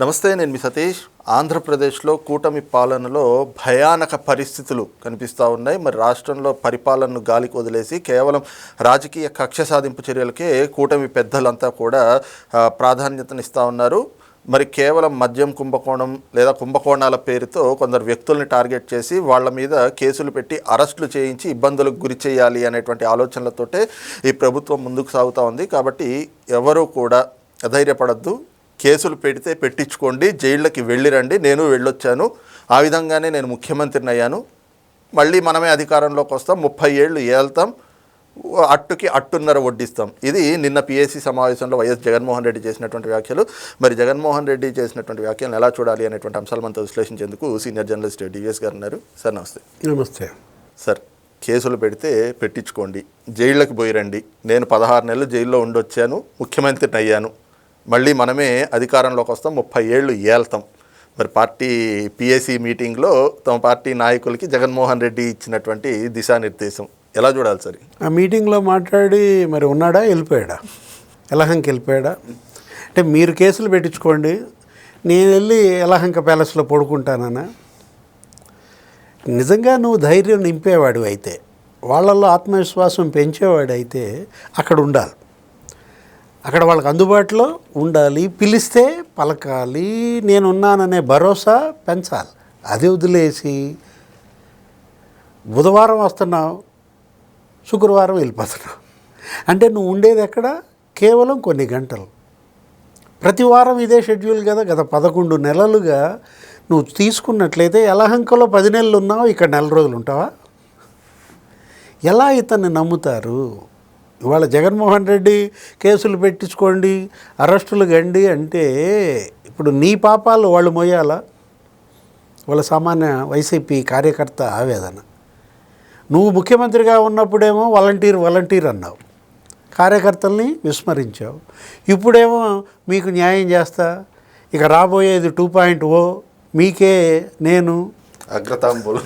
నమస్తే నేను మీ సతీష్. ఆంధ్రప్రదేశ్లో కూటమి పాలనలో భయానక పరిస్థితులు కనిపిస్తూ ఉన్నాయి. మరి రాష్ట్రంలో పరిపాలనను గాలికి వదిలేసి కేవలం రాజకీయ కక్ష సాధింపు చర్యలకే కూటమి పెద్దలంతా కూడా ప్రాధాన్యతనిస్తూ ఉన్నారు. మరి కేవలం మద్యం కుంభకోణం లేదా కుంభకోణాల పేరుతో కొందరు వ్యక్తుల్ని టార్గెట్ చేసి వాళ్ళ మీద కేసులు పెట్టి అరెస్టులు చేయించి ఇబ్బందులకు గురి చేయాలి అనేటువంటి ఆలోచనలతోటే ఈ ప్రభుత్వం ముందుకు సాగుతూ ఉంది. కాబట్టి ఎవరూ కూడా ధైర్యపడద్దు. కేసులు పెడితే పెట్టించుకోండి జైళ్ళకి వెళ్ళిరండి నేను వెళ్ళొచ్చాను. ఆ విధంగానే నేను ముఖ్యమంత్రిని అయ్యాను. మళ్ళీ మనమే అధికారంలోకి వస్తాం ముప్పై ఏళ్ళు ఏళ్తాం అట్టుకి అట్టున్నర వడ్డిస్తాం. ఇది నిన్న పిఎస్సి సమావేశంలో వైఎస్ జగన్మోహన్ రెడ్డి చేసినటువంటి వ్యాఖ్యలు. మరి జగన్మోహన్ రెడ్డి చేసినటువంటి వ్యాఖ్యలను ఎలా చూడాలి అనేటువంటి అంశాలు మనతో విశ్లేషించేందుకు సీనియర్ జర్నలిస్ట్ డివిఎస్ గారు ఉన్నారు. సార్ నమస్తే. నమస్తే. సార్ కేసులు పెడితే పెట్టించుకోండి జైళ్ళకి పోయిరండి. నేను పదహారు నెలలు జైల్లో ఉండొచ్చాను ముఖ్యమంత్రిని అయ్యాను. మళ్ళీ మనమే అధికారంలోకి వస్తాం. ముప్పై ఏళ్ళు ఏళ్తాం. మరి పార్టీ పిఎస్సి మీటింగ్లో తమ పార్టీ నాయకులకి జగన్మోహన్ రెడ్డి ఇచ్చినటువంటి దిశానిర్దేశం. ఎలా చూడాలి సరే? ఆ మీటింగ్లో మాట్లాడి మరి ఉన్నాడా వెళ్ళిపోయాడా? ఎలహంకి వెళ్ళిపోయాడా? అంటే మీరు కేసులు పెట్టించుకోండి. నేను వెళ్ళి ఎలహంక ప్యాలెస్లో పడుకుంటానన్నా. నిజంగా నువ్వు ధైర్యం నింపేవాడు అయితే వాళ్ళల్లో ఆత్మవిశ్వాసం పెంచేవాడు అయితే అక్కడ ఉండాలి. అక్కడ వాళ్ళకి అందుబాటులో ఉండాలి పిలిస్తే పలకాలి నేనున్నాననే భరోసా పెంచాలి. అది వదిలేసి బుధవారం వస్తున్నావు శుక్రవారం వెళ్ళిపోతున్నావు. అంటే నువ్వు ఉండేది ఎక్కడ? కేవలం కొన్ని గంటలు. ప్రతి వారం ఇదే షెడ్యూల్ కదా గత పదకొండు నెలలుగా నువ్వు తీసుకున్నట్లయితే యలహంకలో పది నెలలు ఉన్నావు ఇక్కడ నెల రోజులు ఉంటావా? ఎలా ఇతన్ని నమ్ముతారు? ఇవాళ జగన్మోహన్ రెడ్డి కేసులు పెట్టించుకోండి అరెస్టులు గండి అంటే ఇప్పుడు నీ పాపాలు వాళ్ళు మోయాలా? వాళ్ళ సామాన్య వైసీపీ కార్యకర్త ఆవేదన. నువ్వు ముఖ్యమంత్రిగా ఉన్నప్పుడేమో వాలంటీర్ వాలంటీర్ అన్నావు. కార్యకర్తల్ని విస్మరించావు. ఇప్పుడేమో మీకు న్యాయం చేస్తా. ఇక రాబోయేది టూ పాయింట్ ఓ మీకే నేను. అగ్రతాంబులు.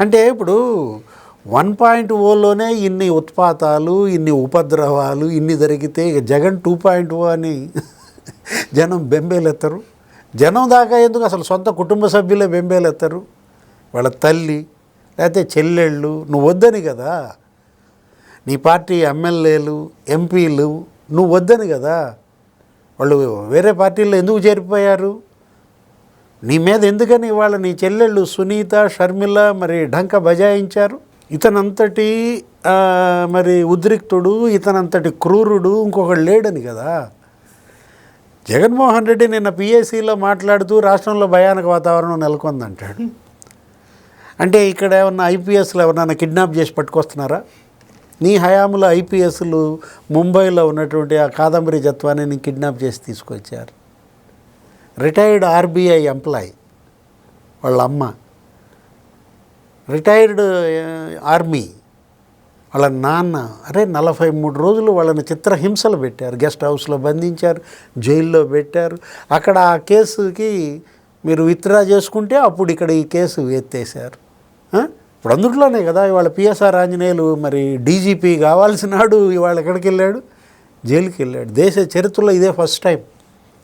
అంటే ఇప్పుడు వన్ పాయింట్ ఓలోనే ఇన్ని ఉత్పాతాలు ఇన్ని ఉపద్రవాలు ఇన్ని జరిగితే ఇక జగన్ టూ పాయింట్ ఓ అని జనం బెంబేలెత్తరు. జనం దాకా ఎందుకు అసలు సొంత కుటుంబ సభ్యులే బెంబేలెత్తరు? వాళ్ళ తల్లి లేకపోతే చెల్లెళ్ళు నువ్వు వద్దని కదా. నీ పార్టీ ఎమ్మెల్యేలు ఎంపీలు నువ్వు వద్దని కదా. వాళ్ళు వేరే పార్టీల్లో ఎందుకు చేరిపోయారు? నీ మీద ఎందుకని వాళ్ళ నీ చెల్లెళ్ళు సునీత షర్మిల మరి ఢంక బజాయించారు? ఇతనంతటి మరి ఉద్రిక్తుడు ఇతనంతటి క్రూరుడు ఇంకొకడు లేడని కదా. జగన్మోహన్ రెడ్డి నిన్న పిఎస్సిలో మాట్లాడుతూ రాష్ట్రంలో భయానక వాతావరణం నెలకొందంటాడు. అంటే ఇక్కడ ఏమన్నా ఐపీఎస్లు ఎవరన్నా కిడ్నాప్ చేసి పట్టుకొస్తున్నారా? నీ హయాంలో ఐపీఎస్లు ముంబైలో ఉన్నటువంటి ఆ కాదంబరి జత్వాన్ని కిడ్నాప్ చేసి తీసుకొచ్చారు. రిటైర్డ్ ఆర్బీఐ ఎంప్లాయీ వాళ్ళ అమ్మ. రిటైర్డ్ ఆర్మీ వాళ్ళ నాన్న అరే నలభై మూడు రోజులు వాళ్ళని చిత్రహింసలు పెట్టారు. గెస్ట్ హౌస్లో బంధించారు జైల్లో పెట్టారు. అక్కడ ఆ కేసుకి మీరు విత్డ్రా చేసుకుంటే అప్పుడు ఇక్కడ ఈ కేసు ఎత్తేసారు ఇప్పుడు అందుట్లోనే కదా ఇవాళ పిఎస్ఆర్ ఆంజనేయులు మరి డీజీపీ కావాల్సినాడు ఇవాళ ఎక్కడికి వెళ్ళాడు? జైలుకి వెళ్ళాడు. దేశ చరిత్రలో ఇదే ఫస్ట్ టైం.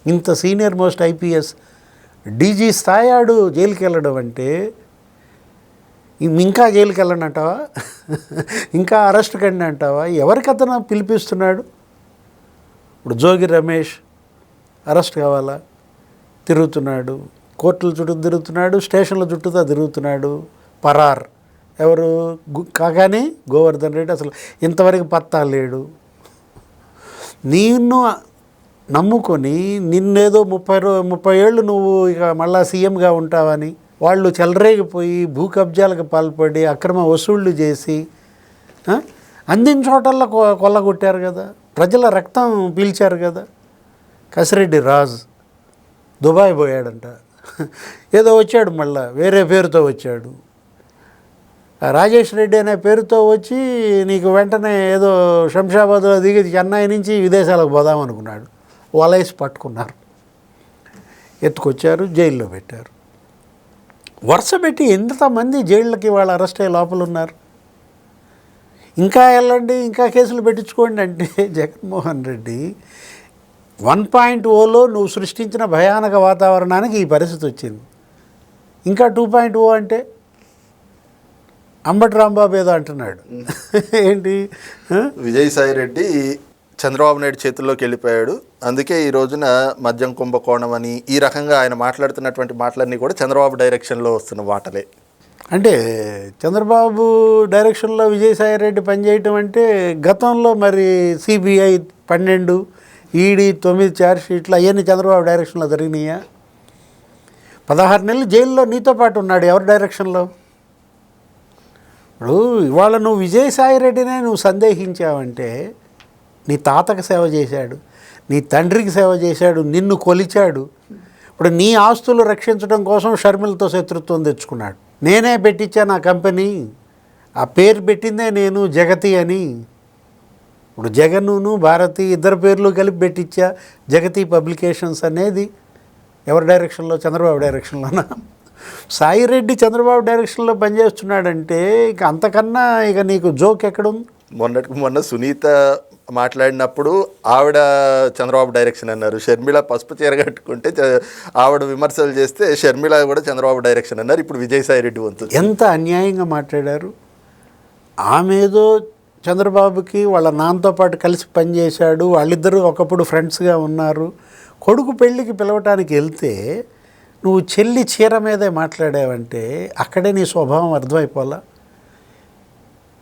ఇంత సీనియర్ మోస్ట్ ఐపీఎస్ డీజీ స్థాయాడు జైలుకి వెళ్ళడం అంటే ఇంకా జైలుకి వెళ్ళండి అంటావా? ఇంకా అరెస్ట్ కండి అంటావా? ఎవరికి అతను పిలిపిస్తున్నాడు? ఇప్పుడు జోగి రమేష్ అరెస్ట్ కావాలా? తిరుగుతున్నాడు. కోర్టుల చుట్టూ తిరుగుతున్నాడు స్టేషన్ల చుట్టూతా తిరుగుతున్నాడు. పరార్. ఎవరు? కాగానే గోవర్ధన్ రెడ్డి అసలు ఇంతవరకు పత్తా లేడు. నిన్ను నమ్ముకొని నిన్నేదో ముప్పై రో ముప్పై ఏళ్ళు నువ్వు ఇక మళ్ళా సీఎంగా ఉంటావని వాళ్ళు చెలరేగిపోయి భూ కబ్జాలకు పాల్పడి అక్రమ వసూళ్ళు చేసి అందిన చోటల్లో కొ- కొల్లగొట్టారు కదా. ప్రజల రక్తం పీల్చారు కదా. కసిరెడ్డి రాజ్ దుబాయ్ పోయాడంట. ఏదో వచ్చాడు మళ్ళా వేరే పేరుతో వచ్చాడు. రాజేష్ రెడ్డి అనే పేరుతో వచ్చి నీకు వెంటనే ఏదో శంషాబాద్లో దిగి చెన్నై నుంచి విదేశాలకు పోదాం అనుకున్నాడు వలైసి పట్టుకున్నారు. ఎత్తుకొచ్చారు జైల్లో పెట్టారు. వరుస పెట్టి ఎంతమంది జైళ్ళకి వాళ్ళు అరెస్ట్ అయ్యే లోపల ఉన్నారు ఇంకా వెళ్ళండి ఇంకా కేసులు పెట్టించుకోండి అంటే జగన్మోహన్ రెడ్డి వన్ పాయింట్ ఓలో నువ్వు సృష్టించిన భయానక వాతావరణానికి ఈ పరిస్థితి వచ్చింది. ఇంకా టూ పాయింట్ ఓ అంటే అంబటి రాంబాబు ఏదో అంటున్నాడు. ఏంటి? విజయసాయి రెడ్డి చంద్రబాబు నాయుడు చేతుల్లోకి వెళ్ళిపోయాడు. అందుకే ఈ రోజున మద్యం కుంభకోణం అని ఈ రకంగా ఆయన మాట్లాడుతున్నటువంటి మాటలన్నీ కూడా చంద్రబాబు డైరెక్షన్లో వస్తున్న మాటలే. అంటే చంద్రబాబు డైరెక్షన్లో విజయసాయి రెడ్డి పనిచేయటం అంటే గతంలో మరి సిబిఐ పన్నెండు ఈడీ తొమ్మిది చార్జ్ షీట్లు అవన్నీ చంద్రబాబు డైరెక్షన్లో జరిగినాయా? పదహారు నెలలు జైల్లో నీతో పాటు ఉన్నాడు ఎవరి డైరెక్షన్లో? ఇప్పుడు ఇవాళ నువ్వు విజయసాయి రెడ్డినే నువ్వు సందేహించావంటే నీ తాతకు సేవ చేశాడు నీ తండ్రికి సేవ చేశాడు నిన్ను కొలిచాడు. ఇప్పుడు నీ ఆస్తులు రక్షించడం కోసం షర్మిలతో శత్రుత్వం తెచ్చుకున్నాడు. నేనే పెట్టించా నా కంపెనీ ఆ పేరు పెట్టిందే నేను జగతి అని. ఇప్పుడు జగన్ను భారతి ఇద్దరు పేర్లు కలిపి పెట్టించా జగతి పబ్లికేషన్స్ అనేది. ఎవరి డైరెక్షన్లో? చంద్రబాబు డైరెక్షన్లోనా? సాయి రెడ్డి చంద్రబాబు డైరెక్షన్లో పనిచేస్తున్నాడంటే ఇక అంతకన్నా ఇక నీకు జోక్ ఎక్కడుంది? మొన్నటికి మొన్న సునీత మాట్లాడినప్పుడు ఆవిడ చంద్రబాబు డైరెక్షన్ అన్నారు. షర్మిల పసుపు చీర కట్టుకుంటే ఆవిడ విమర్శలు చేస్తే షర్మిల కూడా చంద్రబాబు డైరెక్షన్ అన్నారు. ఇప్పుడు విజయసాయి రెడ్డి వంతు. ఎంత అన్యాయంగా మాట్లాడారు? ఆమెదో చంద్రబాబుకి వాళ్ళ నాన్నతో పాటు కలిసి పనిచేశాడు వాళ్ళిద్దరూ ఒకప్పుడు ఫ్రెండ్స్గా ఉన్నారు. కొడుకు పెళ్ళికి పిలవటానికి వెళ్తే నువ్వు చెల్లి చీర మీదే మాట్లాడావంటే అక్కడే నీ స్వభావం అర్థమైపోలా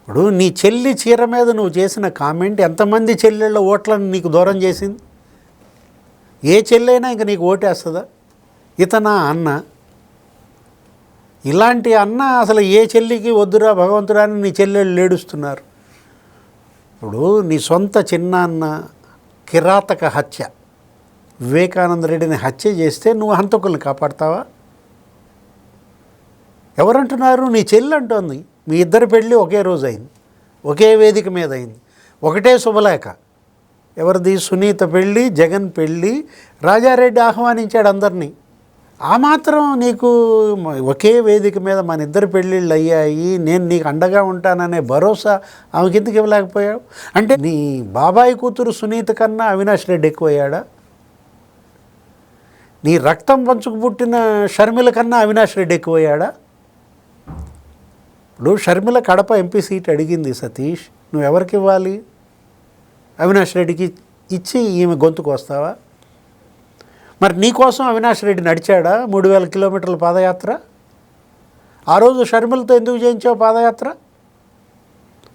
ఇప్పుడు నీ చెల్లి చీర మీద నువ్వు చేసిన కామెంట్ ఎంతమంది చెల్లెళ్ళ ఓట్లను నీకు దూరం చేసింది? ఏ చెల్లైనా ఇంక నీకు ఓటేస్తుందా? ఇతనా అన్న? ఇలాంటి అన్న అసలు ఏ చెల్లికి వద్దురా భగవంతుడా అని నీ చెల్లెళ్ళు లేడుస్తున్నారు ఇప్పుడు నీ సొంత చిన్న అన్న కిరాతక హత్య వివేకానంద రెడ్డిని హత్య చేస్తే నువ్వు హంతకుల్ని కాపాడతావా? ఎవరంటున్నారు? నీ చెల్లి అంటోంది మీ ఇద్దరి పెళ్ళి ఒకే రోజు అయింది. ఒకే వేదిక మీద అయింది. ఒకటే శుభలేఖ. ఎవరిది? సునీత పెళ్ళి జగన్ పెళ్ళి. రాజారెడ్డి ఆహ్వానించాడు అందరినీ. ఆ మాత్రం నీకు ఒకే వేదిక మీద మన ఇద్దరు పెళ్ళిళ్ళు అయ్యాయి. నేను నీకు అండగా ఉంటాననే భరోసా ఆమెకి ఎందుకు ఇవ్వలేకపోయావు? అంటే నీ బాబాయ్ కూతురు సునీత కన్నా అవినాష్ రెడ్డి ఎక్కువయ్యాడా? నీ రక్తం పంచుకు పుట్టిన షర్మిల కన్నా అవినాష్ రెడ్డి ఎక్కువయ్యాడా? ఇప్పుడు షర్మిల కడప ఎంపీ సీట్ అడిగింది సతీష్ నువ్వు ఎవరికి ఇవ్వాలి అవినాష్ రెడ్డికి ఇచ్చి ఈమె గొంతుకు వస్తావా? మరి నీకోసం అవినాష్ రెడ్డి నడిచాడా మూడు వేల కిలోమీటర్ల పాదయాత్ర? ఆ రోజు షర్మిలతో ఎందుకు చేయించావు పాదయాత్ర?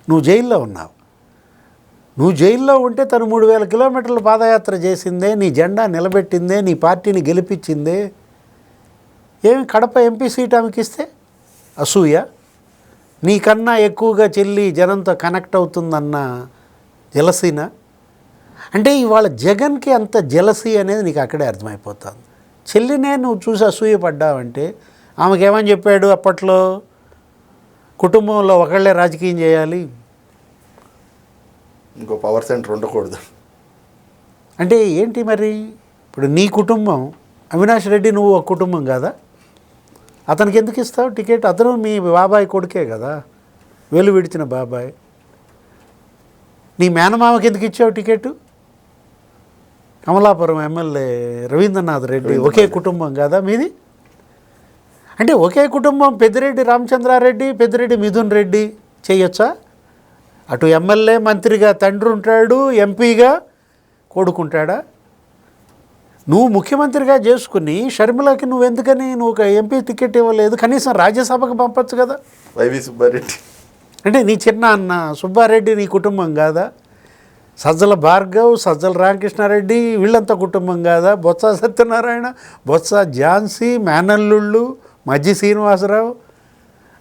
నువ్వు జైల్లో ఉన్నావు. నువ్వు జైల్లో ఉంటే తను మూడు వేల కిలోమీటర్ల పాదయాత్ర చేసిందే నీ జెండా నిలబెట్టిందే నీ పార్టీని గెలిపించిందే. ఏమి కడప ఎంపీ సీట్ ఆమెకి ఇస్తే అసూయ? నీకన్నా ఎక్కువగా చెల్లి జనంతో కనెక్ట్ అవుతుందన్న జలసీన? అంటే ఇవాళ జగన్కి అంత జలసీ అనేది నీకు అక్కడే అర్థమైపోతుంది. చెల్లినే నువ్వు చూసి అసూయపడ్డావంటే ఆమెకి ఏమని చెప్పాడు అప్పట్లో? కుటుంబంలో ఒకళ్ళే రాజకీయం చేయాలి. ఇంకో పవర్ సెంటర్ ఉండకూడదు. అంటే ఏంటి మరి? ఇప్పుడు నీ కుటుంబం అవినాష్ రెడ్డి నువ్వు ఒక కుటుంబం కదా? అతనికి ఎందుకు ఇస్తావు? టికెట్ అతను మీ బాబాయ్ కొడుకే కదా. వెలు విడిచిన బాబాయ్. నీ మేనమామకి ఎందుకు ఇచ్చావు టికెట్? కమలాపురం ఎమ్మెల్యే రవీంద్రనాథ్ రెడ్డి ఒకే కుటుంబం కదా మీది? అంటే ఒకే కుటుంబం పెద్దిరెడ్డి రామచంద్రారెడ్డి పెద్దిరెడ్డి మిథున్ రెడ్డి చేయొచ్చా? అటు ఎమ్మెల్యే మంత్రిగా తండ్రి ఉంటాడు ఎంపీగా కొడుకుంటాడా? నువ్వు ముఖ్యమంత్రిగా చేసుకుని షర్మిలకి నువ్వు ఎందుకని నువ్వు ఒక ఎంపీ టికెట్ ఇవ్వలేదు? కనీసం రాజ్యసభకు పంపొచ్చు కదా. వైవి సుబ్బారెడ్డి. అంటే నీ చిన్న అన్న సుబ్బారెడ్డి నీ కుటుంబం కాదా? సజ్జల భార్గవ్ సజ్జల రామకృష్ణారెడ్డి వీళ్ళంతా కుటుంబం కాదా? బొత్స సత్యనారాయణ బొత్స ఝాన్సీ మేనల్లుళ్ళు మజ్జి శ్రీనివాసరావు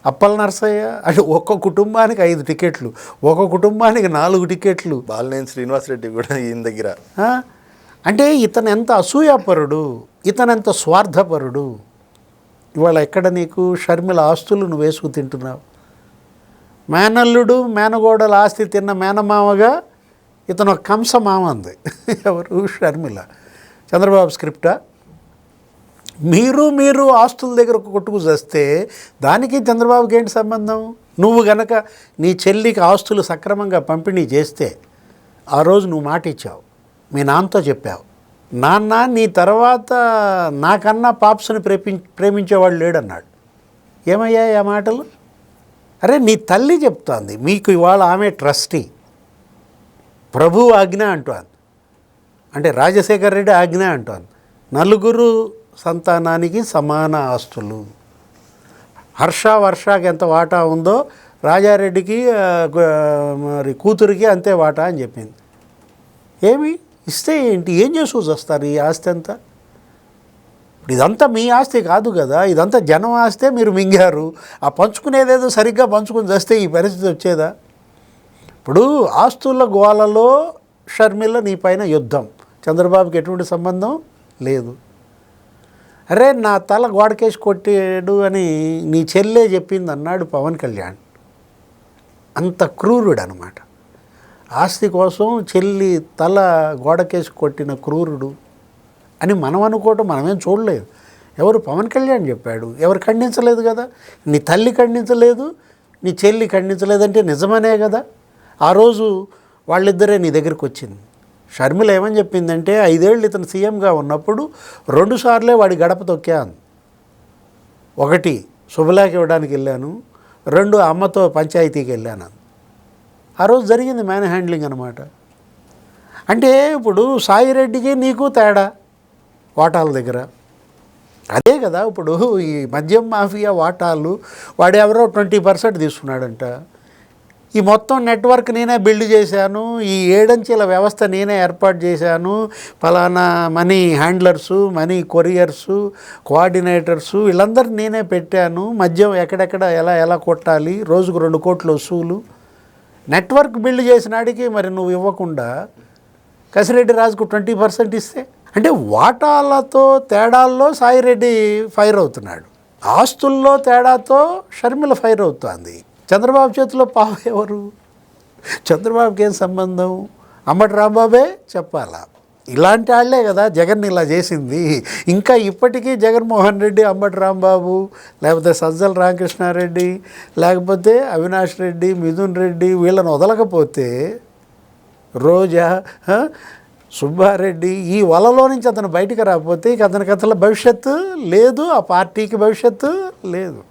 అప్పల నరసయ్య అంటే ఒక్క కుటుంబానికి ఐదు టికెట్లు ఒక కుటుంబానికి నాలుగు టికెట్లు. బాలినేని శ్రీనివాసరెడ్డి కూడా ఈయన దగ్గర? అంటే ఇతను ఎంత అసూయాపరుడు ఇతను ఎంత స్వార్థపరుడు. ఇవాళ ఎక్కడ నీకు షర్మిల ఆస్తులు నువ్వు వేసుకు తింటున్నావు? మేనల్లుడు మేనగోడల ఆస్తి తిన్న మేనమామగా ఇతను ఒక కంస మామ ఉంది ఎవరు? షర్మిల. చంద్రబాబు స్క్రిప్టా? మీరు మీరు ఆస్తుల దగ్గర ఒక కొట్టుకు చేస్తే దానికి చంద్రబాబుకి ఏంటి సంబంధం? నువ్వు గనక నీ చెల్లికి ఆస్తులు సక్రమంగా పంపిణీ చేస్తే ఆ రోజు నువ్వు మాట ఇచ్చావు మీ నాన్నతో చెప్పావు. నాన్న నీ తర్వాత నాకన్నా పాప్స్ని ప్రేమి ప్రేమించేవాడు లేడన్నాడు. ఏమయ్యాయి ఆ మాటలు? అరే నీ తల్లి చెప్తోంది మీకు ఇవాళ ఆమె ట్రస్టీ. ప్రభు ఆజ్ఞ అంటోంది. అంటే రాజశేఖర్ రెడ్డి ఆజ్ఞ అంటోంది. నలుగురు సంతానానికి సమాన ఆస్తులు. హర్ష వర్షకి ఎంత వాటా ఉందో రాజారెడ్డికి మరి కూతురికి అంతే వాటా అని చెప్పింది. ఏమి? ఇస్తే ఏంటి? ఏం చేసుకు వస్తారు ఈ ఆస్తి అంతా? ఇదంతా మీ ఆస్తి కాదు కదా. ఇదంతా జనం ఆస్తే మీరు మింగారు. ఆ పంచుకునేదేదో సరిగ్గా పంచుకుని చేస్తే ఈ పరిస్థితి వచ్చేదా? ఇప్పుడు ఆస్తుల గోలలో షర్మిల నీ పైన యుద్ధం. చంద్రబాబుకి ఎటువంటి సంబంధం లేదు. అరే నా తల గోడకేసి కొట్టాడు అని నీ చెల్లే చెప్పింది అన్నాడు పవన్ కళ్యాణ్. అంత క్రూరుడు అనమాట ఆస్తి కోసం చెల్లి తల గోడకేసి కొట్టిన క్రూరుడు అని మనం అనుకోవటం మనమేం చూడలేదు. ఎవరు పవన్ కళ్యాణ్ చెప్పాడు ఎవరు ఖండించలేదు కదా? నీ తల్లి ఖండించలేదు నీ చెల్లి ఖండించలేదంటే నిజమనే కదా? ఆ రోజు వాళ్ళిద్దరే నీ దగ్గరికి వచ్చింది. షర్మిల ఏమని చెప్పిందంటే ఐదేళ్ళు ఇతను సీఎంగా ఉన్నప్పుడు రెండుసార్లే వాడి గడప తొక్కాను ఒకటి శుభలాకి ఇవ్వడానికి వెళ్ళాను రెండు అమ్మతో పంచాయతీకి వెళ్ళాను ఆ రోజు జరిగింది మ్యాన్ హ్యాండ్లింగ్ అనమాట అంటే ఇప్పుడు సాయిరెడ్డికి నీకు తేడా వాటాల దగ్గర. అదే కదా ఇప్పుడు ఈ మద్యం మాఫియా వాటాలు వాడు ఎవరో ట్వంటీ పర్సెంట్ తీసుకున్నాడంట. ఈ మొత్తం నెట్వర్క్ నేనే బిల్డ్ చేశాను ఈ ఏడంచెల వ్యవస్థ నేనే ఏర్పాటు చేశాను ఫలానా money handlers money couriers coordinators వీళ్ళందరినీ నేనే పెట్టాను మద్యం ఎక్కడెక్కడ ఎలా ఎలా కొట్టాలి రోజుకు రెండు కోట్ల వసూలు నెట్వర్క్ బిల్డ్ చేసినాడికి మరి నువ్వు ఇవ్వకుండా కసిరెడ్డి రాజుకు ట్వంటీ పర్సెంట్ ఇస్తే? అంటే వాటాలతో తేడాల్లో సాయిరెడ్డి ఫైర్ అవుతున్నాడు. ఆస్తుల్లో తేడాతో షర్మిల ఫైర్ అవుతుంది. చంద్రబాబు చేతిలో పావు ఎవరు? చంద్రబాబుకి ఏం సంబంధం? అంబటి రాంబాబే చెప్పాలా? ఇలాంటి వాళ్ళే కదా జగన్ ఇలా చేసింది. ఇంకా ఇప్పటికీ జగన్మోహన్ రెడ్డి అంబటి రాంబాబు లేకపోతే సజ్జల రామకృష్ణారెడ్డి లేకపోతే అవినాష్ రెడ్డి మిథున్ రెడ్డి వీళ్ళని వదలకపోతే రోజా సుబ్బారెడ్డి ఈ వలలో నుంచి అతను బయటికి రాకపోతే ఇక అతనికి అసలు భవిష్యత్తు లేదు ఆ పార్టీకి భవిష్యత్తు లేదు.